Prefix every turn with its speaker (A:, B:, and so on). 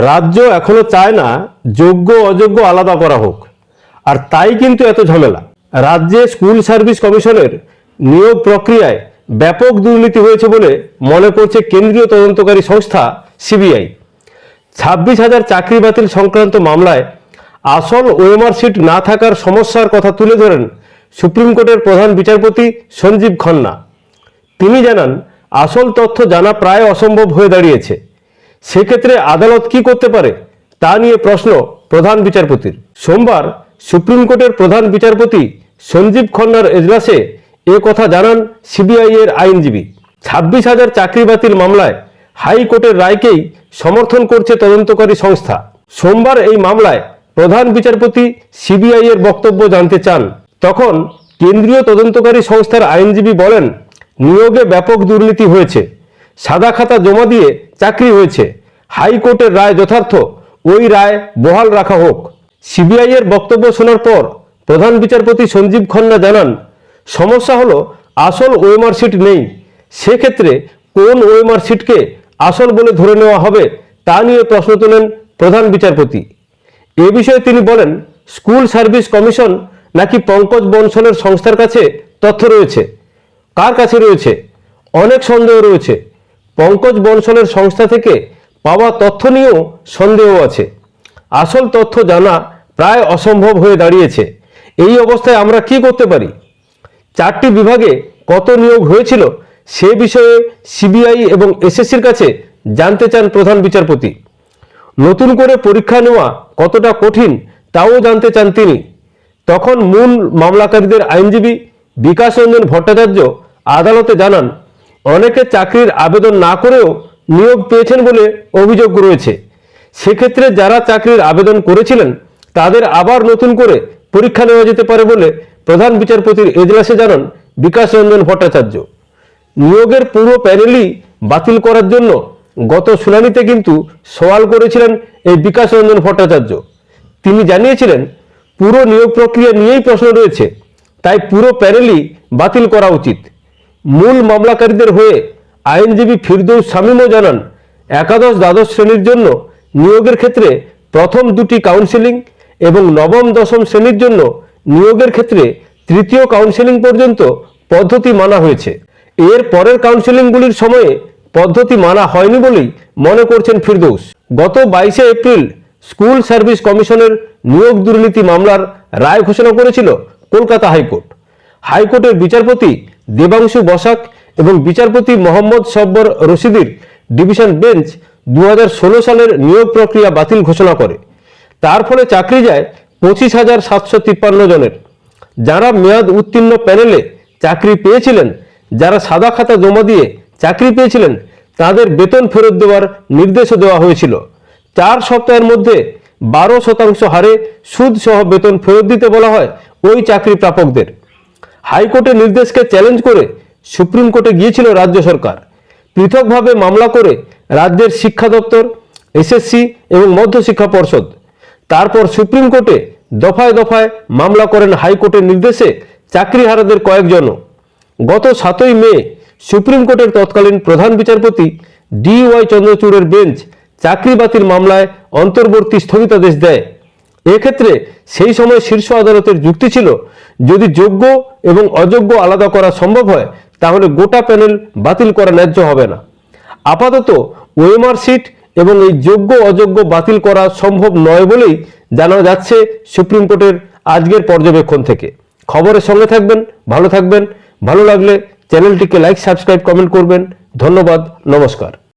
A: রাজ্য এখনও চায় না যোগ্য, অযোগ্য আলাদা করা হোক। আর তাই কিন্তু এত ঝামেলা। রাজ্যে স্কুল সার্ভিস কমিশনের নিয়োগ প্রক্রিয়ায় ব্যাপক দুর্নীতি হয়েছে বলে মনে করছে কেন্দ্রীয় তদন্তকারী সংস্থা সিবিআই। ছাব্বিশ হাজার চাকরি বাতিল সংক্রান্ত মামলায় আসল ওএমআর সিট না থাকার সমস্যার কথা তুলে ধরেন সুপ্রিম কোর্টের প্রধান বিচারপতি সঞ্জীব খন্না। তিনি জানান, আসল তথ্য জানা প্রায় অসম্ভব হয়ে দাঁড়িয়েছে। সেক্ষেত্রে আদালত কি করতে পারে? তা নিয়ে প্রশ্ন প্রধান বিচারপতির। সোমবার সুপ্রিম কোর্টের প্রধান বিচারপতি সঞ্জীব খন্নার এজলাসে এ কথা জানান সিবিআই এর আইনজীবী। ছাব্বিশ হাজার চাকরি বাতিল মামলায় হাইকোর্টের রায়কেই সমর্থন করছে তদন্তকারী সংস্থা। সোমবার এই মামলায় প্রধান বিচারপতি সিবিআই এর বক্তব্য জানতে চান। তখন কেন্দ্রীয় তদন্তকারী সংস্থার আইনজীবী বলেন, নিয়োগে ব্যাপক দুর্নীতি হয়েছে। সাদা খাতা জমা দিয়ে চাকরি হয়েছে। হাইকোর্টের রায় যথার্থ, ওই রায় বহাল রাখা হোক। সিবিআই এর বক্তব্য শোনার পর প্রধান বিচারপতি সঞ্জীব খন্না জানান, সমস্যা হলো আসল ওয়েমার সিট নেই। সেক্ষেত্রে কোন ওয়েমার সিটকে আসল বলে ধরে নেওয়া হবে তা নিয়ে প্রশ্ন তোলেন প্রধান বিচারপতি। এ বিষয়ে তিনি বলেন, স্কুল সার্ভিস কমিশন নাকি পঙ্কজ বনসলের সংস্থার কাছে তথ্য রয়েছে। কার কাছে রয়েছে? অনেক সন্দেহ রয়েছে। পঙ্কজ বনসলের সংস্থা থেকে পাওয়া তথ্য নিয়েও সন্দেহ আছে। আসল তথ্য জানা প্রায় অসম্ভব হয়ে দাঁড়িয়েছে। এই অবস্থায় আমরা কি করতে পারি? চারটি বিভাগে কত নিয়োগ হয়েছিল সে বিষয়ে সিবিআই এবং এসএসসির কাছে জানতে চান প্রধান বিচারপতি। নতুন করে পরীক্ষা নেওয়া কতটা কঠিন তাও জানতে চান তিনি। তখন মূল মামলাকারীদের আইনজীবী বিকাশ রঞ্জন ভট্টাচার্য আদালতে জানান অনেকে চাকরির আবেদন না করেও নিয়োগ পেয়েছেন বলে অভিযোগ রয়েছে। সেক্ষেত্রে যারা চাকরির আবেদন করেছিলেন, তাদের আবার নতুন করে পরীক্ষা নেওয়া যেতে পারে বলে প্রধান বিচারপতির এজলাসে জানান বিকাশ রঞ্জন ভট্টাচার্য। নিয়োগের পুরো প্যানেলই বাতিল করার জন্য গত শুনানিতে কিন্তু সওয়াল করেছিলেন এই বিকাশ রঞ্জন ভট্টাচার্য। তিনি জানিয়েছিলেন, পুরো নিয়োগ প্রক্রিয়া নিয়েই প্রশ্ন রয়েছে, তাই পুরো প্যানেলই বাতিল করা উচিত। মূল মামলাকারীদের হয়ে আইনজীবী ফিরদৌস শামীমও জানান, একাদশ দ্বাদশ শ্রেণির জন্য নিয়োগের ক্ষেত্রে প্রথম দুটি কাউন্সেলিং এবং নবম দশম শ্রেণির জন্য নিয়োগের ক্ষেত্রে তৃতীয় কাউন্সেলিং পর্যন্ত পদ্ধতি মানা হয়েছে। এর পরের কাউন্সেলিংগুলির সময়ে পদ্ধতি মানা হয়নি বলেই মনে করছেন ফিরদৌস। গত বাইশে এপ্রিল স্কুল সার্ভিস কমিশনের নিয়োগ দুর্নীতি মামলার রায় ঘোষণা করেছিল কলকাতা হাইকোর্ট। হাইকোর্টের বিচারপতি দেবাংশু বসাক এবং বিচারপতি মোহাম্মদ সব্বর রশিদির ডিভিশন বেঞ্চ দু হাজার ষোলো সালের নিয়োগ প্রক্রিয়া বাতিল ঘোষণা করে। তার ফলে চাকরি যায় পঁচিশ হাজার সাতশো তিপ্পান্ন জনের। যারা মেয়াদ উত্তীর্ণ প্যানেলে চাকরি পেয়েছিলেন, যারা সাদা খাতা জমা দিয়ে চাকরি পেয়েছিলেন, তাদের বেতন ফেরত দেওয়ার নির্দেশও দেওয়া হয়েছিল। চার সপ্তাহের মধ্যে বারো শতাংশ হারে সুদ সহ বেতন ফেরত দিতে বলা হয় ওই চাকরি প্রাপকদের। হাইকোর্টের নির্দেশকে চ্যালেঞ্জ করে সুপ্রিম কোর্টে গিয়েছিল রাজ্য সরকার। পৃথকভাবে মামলা করে রাজ্যের শিক্ষা দপ্তর এসএসসি এবং মধ্যশিক্ষা পর্ষদ। তারপর সুপ্রিম কোর্টে দফায় দফায় মামলা করেন হাইকোর্টের নির্দেশে চাকরিহারাদের কয়েকজনও। গত সাতই মে সুপ্রিম কোর্টের তৎকালীন প্রধান বিচারপতি ডি ওয়াই চন্দ্রচূড়ের বেঞ্চ চাকরি বাতিল মামলায় অন্তর্বর্তী স্থগিতাদেশ দেয়। এক্ষেত্রে সেই সময় শীর্ষ আদালতের যুক্তি ছিল, যদি যোগ্য এবং অযোগ্য আলাদা করা সম্ভব হয়, তাহলে গোটা প্যানেল বাতিল করা ন্যায্য হবে না। আপাতত ওএমআর সিট এবং এই যোগ্য অযোগ্য বাতিল করা সম্ভব নয় বলেই জানা যাচ্ছে সুপ্রিম কোর্টের আজকের পর্যবেক্ষণ থেকে। খবরের সঙ্গে থাকবেন, ভালো থাকবেন, ভালো লাগলে চ্যানেলটিকে লাইক, সাবস্ক্রাইব, কমেন্ট করবেন। ধন্যবাদ, নমস্কার।